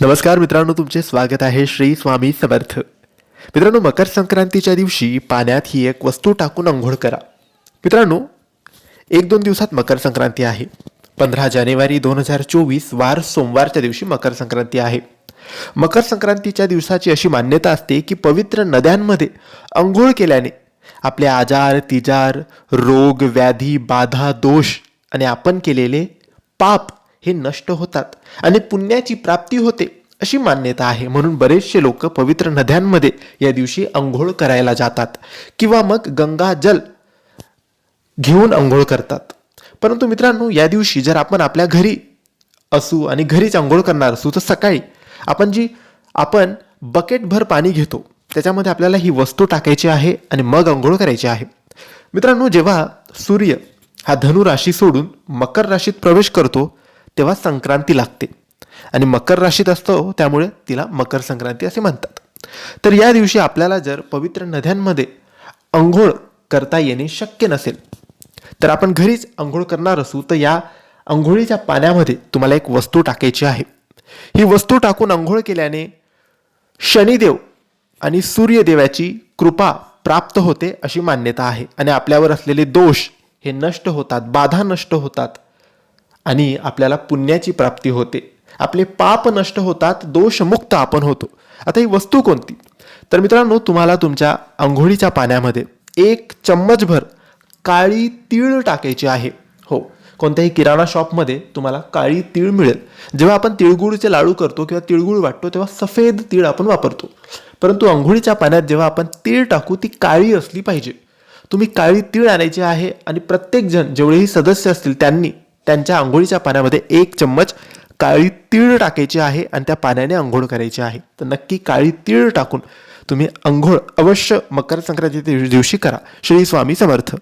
नमस्कार मित्रांनो तुमचे स्वागत आहे श्री स्वामी समर्थ. मित्रांनो मकर संक्रांतीच्या दिवशी पाण्यात ही एक वस्तू टाकून आंघोळ करा. मित्रांनो एक दोन दिवसात मकर संक्रांती आहे. पंधरा जानेवारी दोन हजार चोवीस वार सोमवारच्या दिवशी मकर संक्रांती आहे. मकर संक्रांतीच्या दिवसाची अशी मान्यता असते की पवित्र नद्यांमध्ये आंघोळ केल्याने आपले आजार तिजार रोग व्याधी बाधा दोष आणि आपण केलेले पाप हे नष्ट होतात आणि पुण्याची प्राप्ती होते अशी मान्यता आहे. म्हणून बरेचसे लोक पवित्र नद्यांमध्ये या दिवशी अंघोळ करायला जातात किंवा मग गंगा जल घेऊन अंघोळ करतात. परंतु मित्रांनो या दिवशी जर आपण आपल्या घरी असू आणि घरीच अंघोळ करणार असू तर सकाळी आपण जी आपण बकेटभर पाणी घेतो त्याच्यामध्ये आपल्याला ही वस्तू टाकायची आहे आणि मग अंघोळ करायची आहे. मित्रांनो जेव्हा सूर्य हा धनु राशी सोडून मकर राशीत प्रवेश करतो तेव्हा संक्रांती लागते. आणि मकर राशीत असतो त्यामुळे तिला मकर संक्रांती असे म्हणतात. तर या दिवशी आपल्याला जर पवित्र नद्यांमध्ये अंघोळ करता येणे शक्य नसेल तर आपण घरीच अंघोळ करणार असू तर या अंघोळीच्या पाण्यामध्ये तुम्हाला एक वस्तू टाकायची आहे. ही वस्तू टाकून अंघोळ केल्याने शनिदेव आणि सूर्यदेवाची कृपा प्राप्त होते अशी मान्यता आहे. आणि आपल्यावर असलेले दोष हे नष्ट होतात बाधा नष्ट होतात. आणि आपल्याला पुण्याची प्राप्ती होते. आपले पाप नष्ट होतात दोषमुक्त आपण होतो. आता ही वस्तू कोणती? तर मित्रांनो तुम्हाला तुमच्या आंघोळीच्या पाण्यामध्ये एक चम्मचभर काळी तीळ टाकायची आहे. हो कोणत्याही किराणा शॉपमध्ये तुम्हाला काळी तीळ मिळेल. जेव्हा आपण तिळगुळचे लाडू करतो किंवा तिळगुळ वाटतो तेव्हा सफेद तीळ आपण वापरतो. परंतु आंघोळीच्या पाण्यात जेव्हा आपण तीळ टाकू ती काळी असली पाहिजे. तुम्ही काळी तीळ आणायची आहे आणि प्रत्येकजण जेवढेही सदस्य असतील त्यांनी त्यांच्या आंघोळीच्या पाण्यामध्ये एक चम्मच काळी तीळ टाकायची आहे आणि त्या पाण्याने आंघोळ करायची आहे. तर नक्की काळी तीळ टाकून तुम्ही आंघोळ अवश्य मकर संक्रांती दिवशी करा. श्री स्वामी समर्थ.